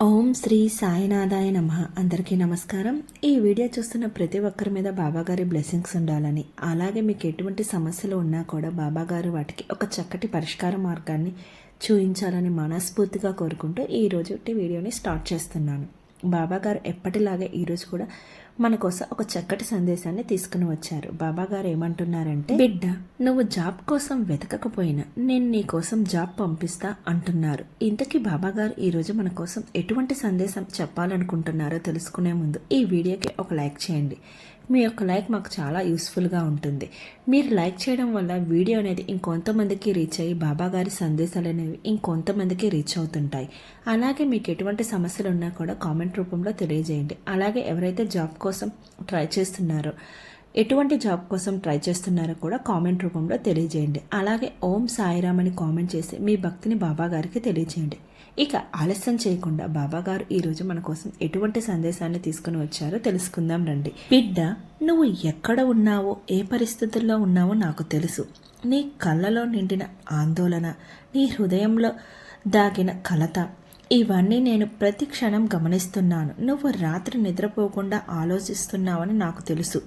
ఓం శ్రీ సాయినాథాయ నమ. అందరికీ నమస్కారం. ఈ వీడియో చూస్తున్న ప్రతి ఒక్కరి మీద బాబాగారి బ్లెస్సింగ్స్ ఉండాలని అలాగే మీకు ఎటువంటి సమస్యలు ఉన్నా కూడా బాబాగారు వాటికి ఒక చక్కటి పరిష్కార మార్గాన్ని చూపించాలని మనస్ఫూర్తిగా కోరుకుంటూ ఈ రోజు వీడియోని స్టార్ట్ చేస్తున్నాను. బాబాగారు ఎప్పటిలాగే ఈరోజు కూడా మన కోసం ఒక చక్కటి సందేశాన్ని తీసుకుని వచ్చారు. బాబాగారు ఏమంటున్నారంటే బిడ్డ నువ్వు జాబ్ కోసం వెతకకపోయినా నేను నీ కోసం జాబ్ పంపిస్తా అంటున్నారు. ఇంతకీ బాబాగారు ఈరోజు మన కోసం ఎటువంటి సందేశం చెప్పాలనుకుంటున్నారో తెలుసుకునే ముందు ఈ వీడియోకి ఒక లైక్ చేయండి. మీ యొక్క లైక్ మాకు చాలా యూస్ఫుల్గా ఉంటుంది. మీరు లైక్ చేయడం వల్ల వీడియో అనేది ఇంకొంతమందికి రీచ్ అయ్యి బాబా గారి సందేశాలు అనేవి ఇంకొంతమందికి రీచ్ అవుతుంటాయి. అలాగే మీకు ఎటువంటి సమస్యలు ఉన్నా కూడా కామెంట్ రూపంలో తెలియజేయండి. అలాగే ఎవరైతే జాబ్ కోసం ట్రై చేస్తున్నారో ఎటువంటి జాబ్ కోసం ట్రై చేస్తున్నారో కూడా కామెంట్ రూపంలో తెలియజేయండి. అలాగే ఓం సాయిరామ్ అని కామెంట్ చేసి మీ భక్తిని బాబా గారికి తెలియజేయండి. ఇక ఆలస్యం చేయకుండా బాబాగారు ఈరోజు మన కోసం ఎటువంటి సందేశాన్ని తీసుకుని వచ్చారో తెలుసుకుందాం రండి. బిడ్డ నువ్వు ఎక్కడ ఉన్నావో ఏ పరిస్థితుల్లో ఉన్నావో నాకు తెలుసు. నీ కళ్ళలో నిండిన ఆందోళన నీ హృదయంలో దాగిన కలత ఇవన్నీ నేను ప్రతి క్షణం గమనిస్తున్నాను. నువ్వు రాత్రి నిద్రపోకుండా ఆలోచిస్తున్నావని నాకు తెలుసు.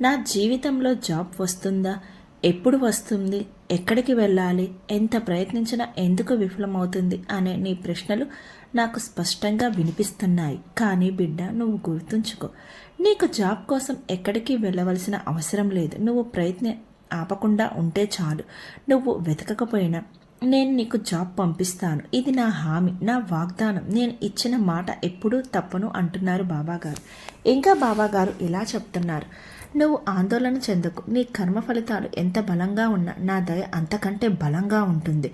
నా జీవితంలో జాబ్ వస్తుందా? ఎప్పుడు వస్తుంది? ఎక్కడికి వెళ్ళాలి? ఎంత ప్రయత్నించినా ఎందుకు విఫలమవుతుంది? అనే నీ ప్రశ్నలు నాకు స్పష్టంగా వినిపిస్తున్నాయి. కానీ బిడ్డ నువ్వు గుర్తుంచుకో. నీకు జాబ్ కోసం ఎక్కడికి వెళ్ళవలసిన అవసరం లేదు. నువ్వు ప్రయత్నం ఆపకుండా ఉంటే చాలు. నువ్వు వెతకకపోయినా నేను నీకు జాబ్ పంపిస్తాను. ఇది నా హామీ నా వాగ్దానం. నేను ఇచ్చిన మాట ఎప్పుడూ తప్పను అంటున్నారు బాబాగారు. ఇంకా బాబాగారు ఇలా చెప్తున్నారు. నువ్వు ఆందోళన చెందకు. నీ కర్మ ఫలితాలు ఎంత బలంగా ఉన్నా నా దయ అంతకంటే బలంగా ఉంటుంది.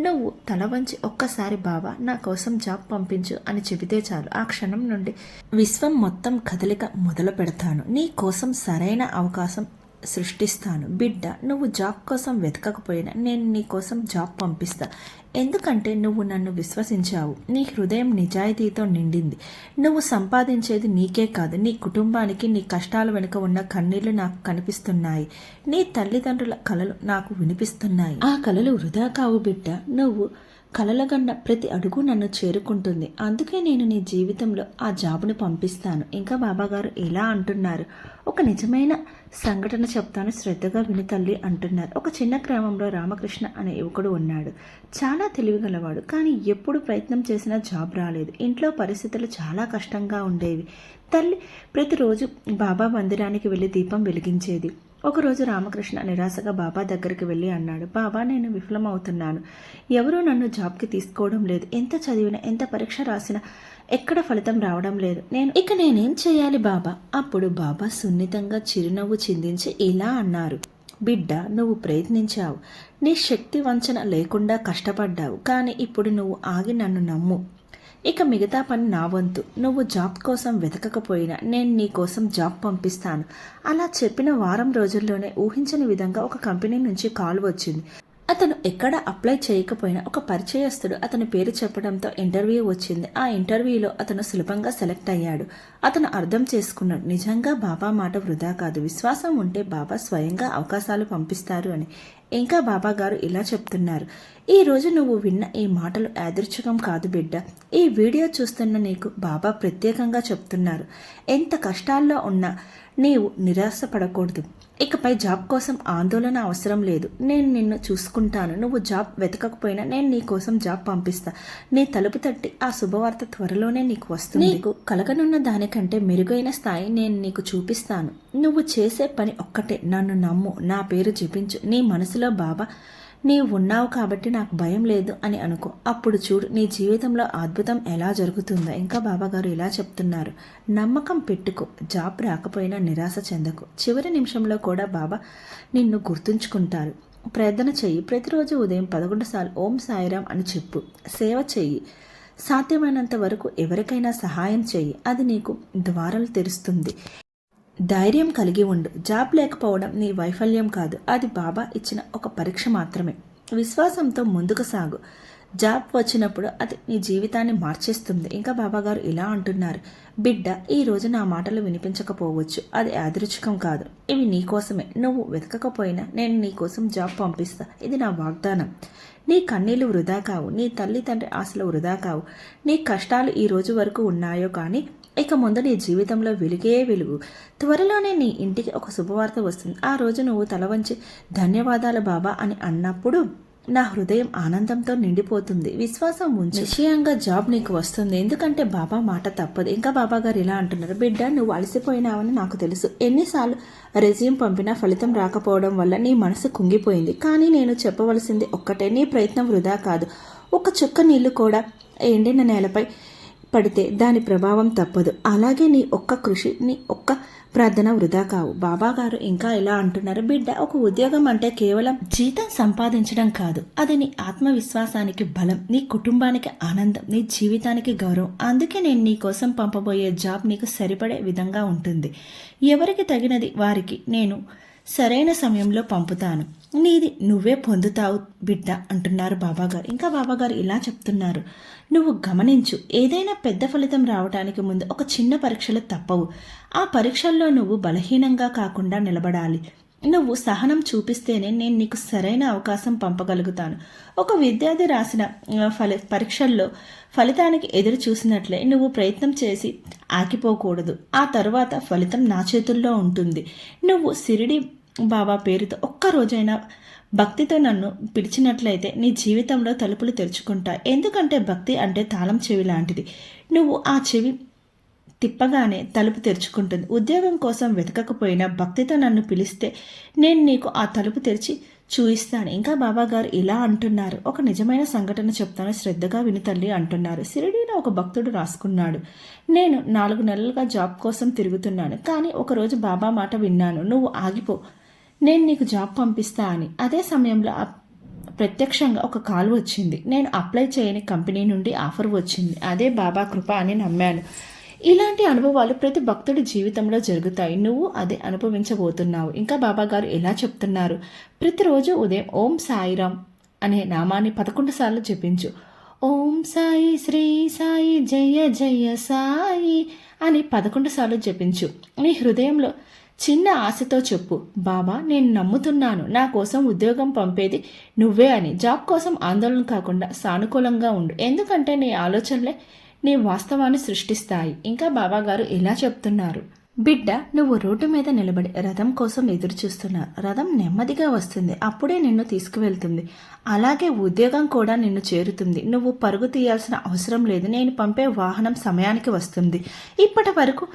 నువ్వు తల వంచి ఒక్కసారి బాబా నా కోసం జాబ్ పంపించు అని చెబితే చాలు. ఆ క్షణం నుండి విశ్వం మొత్తం కదలిక మొదలు పెడతాను నీ కోసం సరైన అవకాశం సృష్టిస్తాను. బిడ్డ నువ్వు జాబ్ కోసం వెతకకపోయినా నేను నీ కోసం జాబ్ పంపిస్తా. ఎందుకంటే నువ్వు నన్ను విశ్వసించావు. నీ హృదయం నిజాయితీతో నిండింది. నువ్వు సంపాదించేది నీకే కాదు. నీ కుటుంబానికి నీ కష్టాల వెనుక ఉన్న కన్నీళ్ళు నాకు కనిపిస్తున్నాయి. నీ తల్లిదండ్రుల కలలు నాకు వినిపిస్తున్నాయి. ఆ కలలు వృధా కావు బిడ్డ. నువ్వు కలలగన్న ప్రతి అడుగు నన్ను చేరుకుంటుంది. అందుకే నేను నీ జీవితంలో ఆ జాబును పంపిస్తాను. ఇంకా బాబాగారు ఎలా అంటున్నారు? ఒక నిజమైన సంఘటన చెప్తాను శ్రద్ధగా విని తల్లి అంటున్నారు. ఒక చిన్న గ్రామంలో రామకృష్ణ అనే యువకుడు ఉన్నాడు. చాలా తెలివిగలవాడు కానీ ఎప్పుడు ప్రయత్నం చేసినా జాబ్ రాలేదు. ఇంట్లో పరిస్థితులు చాలా కష్టంగా ఉండేవి. తల్లి ప్రతిరోజు బాబా మందిరానికి వెళ్ళి దీపం వెలిగించేది. ఒకరోజు రామకృష్ణ నిరాశగా బాబా దగ్గరికి వెళ్ళి అన్నాడు బాబా నేను విఫలమవుతున్నాను. ఎవరూ నన్ను జాబ్కి తీసుకోవడం లేదు. ఎంత చదివినా ఎంత పరీక్ష రాసినా ఎక్కడ ఫలితం రావడం లేదు. నేను ఇక నేనేం చేయాలి బాబా? అప్పుడు బాబా సున్నితంగా చిరునవ్వు చిందించి ఇలా అన్నారు బిడ్డ నువ్వు ప్రయత్నించావు. నీ శక్తి వంచన లేకుండా కష్టపడ్డావు. కానీ ఇప్పుడు నువ్వు ఆగి నన్ను నమ్ము. ఇక మిగతా పని నా వంతు. నువ్వు జాబ్ కోసం వెతకకపోయినా నేను నీ కోసం జాబ్ పంపిస్తాను. అలా చెప్పిన వారం రోజుల్లోనే ఊహించని విధంగా ఒక కంపెనీ నుంచి కాల్ వచ్చింది. అతను ఎక్కడ అప్లై చేయకపోయినా ఒక పరిచయస్తుడు అతని పేరు చెప్పడంతో ఇంటర్వ్యూ వచ్చింది. ఆ ఇంటర్వ్యూలో అతను సులభంగా సెలెక్ట్ అయ్యాడు. అతను అర్థం చేసుకున్నాడు. నిజంగా బాబా మాట వృధా కాదు. విశ్వాసం ఉంటే బాబా స్వయంగా అవకాశాలు పంపిస్తారు అని. ఇంకా బాబా గారు ఇలా చెప్తున్నారు. ఈ రోజు నువ్వు విన్న ఈ మాటలు యాదృచ్ఛికం కాదు బిడ్డ. ఈ వీడియో చూస్తున్న నీకు బాబా ప్రత్యేకంగా చెప్తున్నారు. ఎంత కష్టాల్లో ఉన్నా నీవు నిరాశపడకూడదు. ఇకపై జాబ్ కోసం ఆందోళన అవసరం లేదు. నేను నిన్ను చూసుకుంటాను. నువ్వు జాబ్ వెతకకపోయినా నేను నీ కోసం జాబ్ పంపిస్తా. నీ తలుపు తట్టి ఆ శుభవార్త త్వరలోనే నీకు వస్తుంది. నీకు కలగనున్న దానికంటే మెరుగైన స్థాయి నేను నీకు చూపిస్తాను. నువ్వు చేసే పని ఒక్కటే. నన్ను నమ్ము. నా పేరు జపించు. నీ మనసులో బాబా నీవు ఉన్నావు కాబట్టి నాకు భయం లేదు అని అనుకో. అప్పుడు చూడు నీ జీవితంలో అద్భుతం ఎలా జరుగుతుందో. ఇంకా బాబాగారు ఇలా చెప్తున్నారు. నమ్మకం పెట్టుకో జాబ్ రాకపోయినా నిరాశ చెందకు. చివరి నిమిషంలో కూడా బాబా నిన్ను గుర్తుంచుకుంటారు. ప్రార్థన చెయ్యి. ప్రతిరోజు ఉదయం పదకొండు సార్లు ఓం సాయిరాం అని చెప్పు. సేవ చెయ్యి. సాధ్యమైనంత వరకు ఎవరికైనా సహాయం చెయ్యి. అది నీకు ద్వారాలు తెరుస్తుంది. ధైర్యం కలిగి ఉండు. జాబ్ లేకపోవడం నీ వైఫల్యం కాదు. అది బాబా ఇచ్చిన ఒక పరీక్ష మాత్రమే. విశ్వాసంతో ముందుకు సాగు. జాబ్ వచ్చినప్పుడు అది నీ జీవితాన్ని మార్చేస్తుంది. ఇంకా బాబాగారు ఇలా అంటున్నారు. బిడ్డ ఈ రోజు నా మాటలు వినిపించకపోవచ్చు. అది యాదృచ్ఛికం కాదు. ఇవి నీ కోసమే. నువ్వు వెతకకపోయినా నేను నీ కోసం జాబ్ పంపిస్తా. ఇది నా వాగ్దానం. నీ కన్నీళ్ళు వృధా కావు. నీ తల్లి తండ్రి ఆశలు వృధా కావు. నీ కష్టాలు ఈ రోజు వరకు ఉన్నాయో కానీ ఇక ముందు నీ జీవితంలో వెలుగే వెలుగు. త్వరలోనే నీ ఇంటికి ఒక శుభవార్త వస్తుంది. ఆ రోజు నువ్వు తల వంచి ధన్యవాదాలు బాబా అని అన్నప్పుడు నా హృదయం ఆనందంతో నిండిపోతుంది. విశ్వాసం ఉంచి. నిశ్చయంగా జాబ్ నీకు వస్తుంది. ఎందుకంటే బాబా మాట తప్పదు. ఇంకా బాబా గారు ఇలా అంటున్నారు బిడ్డ నువ్వు అలసిపోయినావని నాకు తెలుసు. ఎన్నిసార్లు రెజ్యూమ్ పంపినా ఫలితం రాకపోవడం వల్ల నీ మనసు కుంగిపోయింది. కానీ నేను చెప్పవలసింది ఒక్కటే నీ ప్రయత్నం వృధా కాదు. ఒక చుక్క నీళ్ళు కూడా ఎండిన నేలపై పడితే దాని ప్రభావం తప్పదు. అలాగే నీ ఒక్క కృషి నీ ఒక్క ప్రార్థన వృధా కావు. బాబా గారు ఇంకా ఇలా అంటున్నారు. బిడ్డ ఒక ఉద్యోగం అంటే కేవలం జీతం సంపాదించడం కాదు. అది నీ ఆత్మవిశ్వాసానికి బలం నీ కుటుంబానికి ఆనందం నీ జీవితానికి గౌరవం. అందుకే నేను నీ కోసం పంపబోయే జాబ్ నీకు సరిపడే విధంగా ఉంటుంది. ఎవరికి తగినది వారికి నేను సరైన సమయంలో పంపుతాను. నీది నువ్వే పొందుతావు బిడ్డ అంటున్నారు బాబాగారు. ఇంకా బాబాగారు ఇలా చెప్తున్నారు. నువ్వు గమనించు ఏదైనా పెద్ద ఫలితం రావడానికి ముందు ఒక చిన్న పరీక్షలు తప్పవు. ఆ పరీక్షల్లో నువ్వు బలహీనంగా కాకుండా నిలబడాలి. నువ్వు సహనం చూపిస్తేనే నేను నీకు సరైన అవకాశం పంపగలుగుతాను. ఒక విద్యార్థి రాసిన ఫలి పరీక్షల్లో ఫలితానికి ఎదురు చూసినట్లే నువ్వు ప్రయత్నం చేసి ఆగిపోకూడదు. ఆ తర్వాత ఫలితం నా చేతుల్లో ఉంటుంది. నువ్వు సిరిడి బాబా పేరుతో ఒక్కరోజైనా భక్తితో నన్ను పిలిచినట్లయితే నీ జీవితంలో తలుపులు తెరుచుకుంటా. ఎందుకంటే భక్తి అంటే తాళం చెవి లాంటిది. నువ్వు ఆ చెవి తిప్పగానే తలుపు తెరుచుకుంటుంది. ఉద్యోగం కోసం వెతకకపోయినా భక్తితో నన్ను పిలిస్తే నేను నీకు ఆ తలుపు తెరిచి చూయిస్తాను. ఇంకా బాబా గారు ఇలా అంటున్నారు. ఒక నిజమైన సంఘటన చెప్తాను. శ్రద్ధగా విని తల్లి అంటున్నారు. సిరిడీలో ఒక భక్తుడు రాసుకున్నాడు. నేను నాలుగు నెలలుగా జాబ్ కోసం తిరుగుతున్నాను. కానీ ఒకరోజు బాబా మాట విన్నాను. నువ్వు ఆగిపో. నేను నీకు జాబ్ పంపిస్తా అని. అదే సమయంలో ప్రత్యక్షంగా ఒక కాల్ వచ్చింది. నేను అప్లై చేయని కంపెనీ నుండి ఆఫర్ వచ్చింది. అదే బాబా కృప అని నమ్మాను. ఇలాంటి అనుభవాలు ప్రతి భక్తుడి జీవితంలో జరుగుతాయి. నువ్వు అదే అనుభవించబోతున్నావు. ఇంకా బాబా గారు ఎలా చెప్తున్నారు? ప్రతిరోజు ఉదయం ఓం సాయిరామ్ అనే నామాన్ని పదకొండు సార్లు జపించు. ఓం సాయి శ్రీ సాయి జయ జయ సాయి అని పదకొండు సార్లు జపించు. నీ హృదయంలో చిన్న ఆశతో చెప్పు. బాబా నేను నమ్ముతున్నాను. నా కోసం ఉద్యోగం పంపేది నువ్వే అని. జాబ్ కోసం ఆందోళన కాకుండా సానుకూలంగా ఉండు. ఎందుకంటే నీ ఆలోచనలే నీ వాస్తవాన్ని సృష్టిస్తాయి. ఇంకా బాబాగారు ఇలా చెప్తున్నారు. బిడ్డ నువ్వు రోడ్డు మీద నిలబడి రథం కోసం ఎదురు చూస్తున్నావు రథం నెమ్మదిగా వస్తుంది. అప్పుడే నిన్ను తీసుకువెళ్తుంది. అలాగే ఉద్యోగం కూడా నిన్ను చేరుతుంది. నువ్వు పరుగు తీయాల్సిన అవసరం లేదు. నేను పంపే వాహనం సమయానికి వస్తుంది. ఇప్పటి వరకు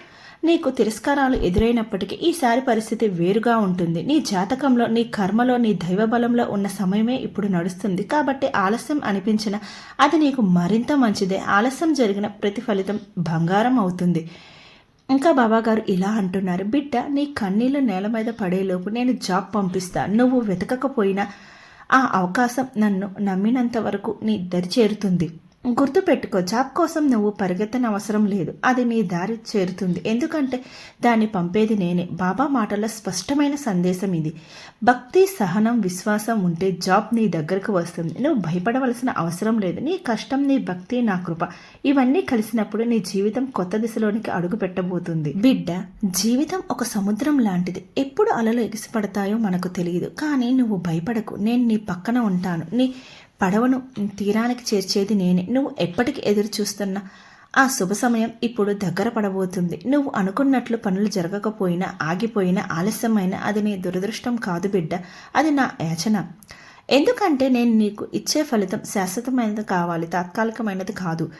నీకు తిరస్కారాలు ఎదురైనప్పటికీ ఈసారి పరిస్థితి వేరుగా ఉంటుంది. నీ జాతకంలో నీ కర్మలో నీ దైవబలంలో ఉన్న సమయమే ఇప్పుడు నడుస్తుంది. కాబట్టి ఆలస్యం అనిపించిన అది నీకు మరింత మంచిదే. ఆలస్యం జరిగిన ప్రతిఫలితం బంగారం అవుతుంది. ఇంకా బాబాగారు ఇలా అంటున్నారు. బిడ్డ నీ కన్నీళ్ళు నేల మీద పడేలోపు నేను జాబ్ పంపిస్తా. నువ్వు వెతకకపోయినా ఆ అవకాశం నన్ను నమ్మినంత వరకు నీ దరి చేరుతుంది. గుర్తుపెట్టుకో జాబ్ కోసం నువ్వు పరిగెత్తన అవసరం లేదు. అది నీ దారి చేరుతుంది. ఎందుకంటే దాన్ని పంపేది నేనే. బాబా మాటల స్పష్టమైన సందేశం ఇది. భక్తి సహనం విశ్వాసం ఉంటే జాబ్ నీ దగ్గరకు వస్తుంది. నువ్వు భయపడవలసిన అవసరం లేదు. నీ కష్టం నీ భక్తి నా కృప ఇవన్నీ కలిసినప్పుడు నీ జీవితం కొత్త దిశలోనికి అడుగు పెట్టబోతుంది. బిడ్డ జీవితం ఒక సముద్రం లాంటిది. ఎప్పుడు అలలు ఎగిసిపడతాయో మనకు తెలియదు. కానీ నువ్వు భయపడకు. నేను నీ పక్కన ఉంటాను. నీ పడవను తీరానికి చేర్చేది నేనే. నువ్వు ఎప్పటికి ఎదురు చూస్తున్నా? ఆ శుభ సమయం ఇప్పుడు దగ్గర పడబోతుంది. నువ్వు అనుకున్నట్లు పనులు జరగకపోయినా ఆగిపోయినా ఆలస్యమైనా అది నీ దురదృష్టం కాదు బిడ్డ. అది నా యాచన. ఎందుకంటే నేను నీకు ఇచ్చే ఫలితం శాశ్వతమైనది కావాలి తాత్కాలికమైనది కాదు.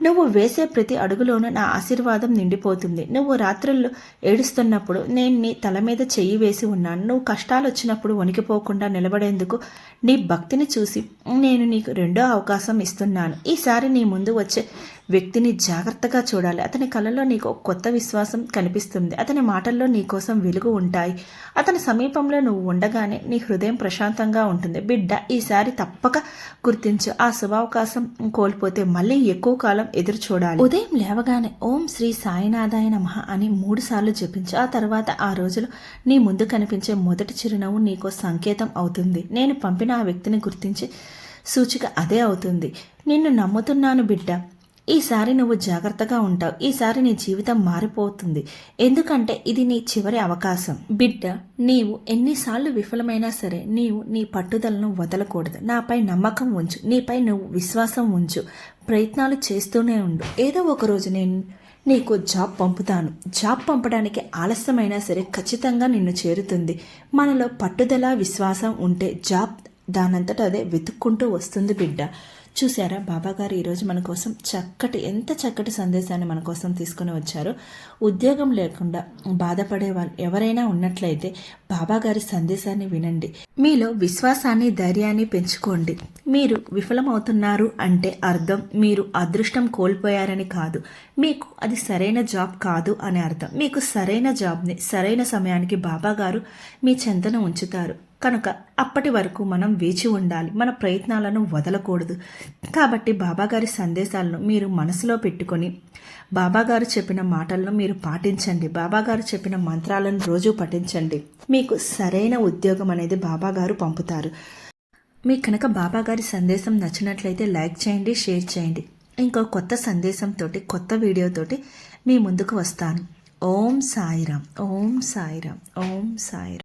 నువ్వు వేసే ప్రతి అడుగులోనూ నా ఆశీర్వాదం నిండిపోతుంది. నువ్వు రాత్రుల్లో ఏడుస్తున్నప్పుడు నేను నీ తల మీద చెయ్యి వేసి ఉన్నాను. నువ్వు కష్టాలు వచ్చినప్పుడు వణికిపోకుండా నిలబడేందుకు నీ భక్తిని చూసి నేను నీకు రెండో అవకాశం ఇస్తున్నాను. ఈసారి నీ ముందు వచ్చే వ్యక్తిని జాగ్రత్తగా చూడాలి. అతని కళలో నీకు కొత్త విశ్వాసం కనిపిస్తుంది. అతని మాటల్లో నీ కోసం వెలుగు ఉంటాయి. అతని సమీపంలో నువ్వు ఉండగానే నీ హృదయం ప్రశాంతంగా ఉంటుంది. బిడ్డ ఈసారి తప్పక గుర్తించు. ఆ శుభావకాశం కోల్పోతే మళ్ళీ ఎక్కువ కాలం ఎదురు చూడాలి. ఉదయం లేవగానే ఓం శ్రీ సాయినాథాయ నమః అని మూడు సార్లు జపించు. ఆ తర్వాత ఆ రోజులో నీ ముందు కనిపించే మొదటి చిరునవ్వు నీకో సంకేతం అవుతుంది. నేను పంపిన ఆ వ్యక్తిని గుర్తించి సూచిక అదే అవుతుంది. నిన్ను నమ్ముతున్నాను బిడ్డ. ఈసారి నువ్వు జాగ్రత్తగా ఉంటావు. ఈసారి నీ జీవితం మారిపోతుంది. ఎందుకంటే ఇది నీ చివరి అవకాశం. బిడ్డ నీవు ఎన్నిసార్లు విఫలమైనా సరే నీవు నీ పట్టుదలను వదలకూడదు. నాపై నమ్మకం ఉంచు. నీపై నువ్వు విశ్వాసం ఉంచు. ప్రయత్నాలు చేస్తూనే ఉండు. ఏదో ఒక రోజు నేను నీకు జాబ్ పంపుతాను. జాబ్ పంపడానికి ఆలస్యమైనా సరే ఖచ్చితంగా నిన్ను చేరుతుంది. మనలో పట్టుదల విశ్వాసం ఉంటే జాబ్ దానంతట అదే వెతుక్కుంటూ వస్తుంది బిడ్డ. చూసారా బాబాగారు ఈరోజు మన కోసం చక్కటి ఎంత చక్కటి సందేశాన్ని మన కోసం తీసుకొని వచ్చారో. ఉద్యోగం లేకుండా బాధపడే వాళ్ళు ఎవరైనా ఉన్నట్లయితే బాబాగారి సందేశాన్ని వినండి. మీలో విశ్వాసాన్ని ధైర్యాన్ని పెంచుకోండి. మీరు విఫలమవుతున్నారు అంటే అర్థం మీరు అదృష్టం కోల్పోయారని కాదు. మీకు అది సరైన జాబ్ కాదు అని అర్థం. మీకు సరైన జాబ్ని సరైన సమయానికి బాబాగారు మీ చెంతన ఉంచుతారు. కనుక అప్పటి వరకు మనం వేచి ఉండాలి. మన ప్రయత్నాలను వదలకూడదు. కాబట్టి బాబాగారి సందేశాలను మీరు మనసులో పెట్టుకొని బాబాగారు చెప్పిన మాటలను మీరు పాటించండి. బాబాగారు చెప్పిన మంత్రాలను రోజు పఠించండి. మీకు సరైన ఉద్యోగం అనేది బాబాగారు పంపుతారు. మీకు కనుక బాబాగారి సందేశం నచ్చినట్లయితే లైక్ చేయండి షేర్ చేయండి. ఇంకో కొత్త సందేశంతో కొత్త వీడియోతోటి మీ ముందుకు వస్తాను. ఓం సాయిరామ్. ఓం సాయిరామ్. ఓం సాయిరామ్.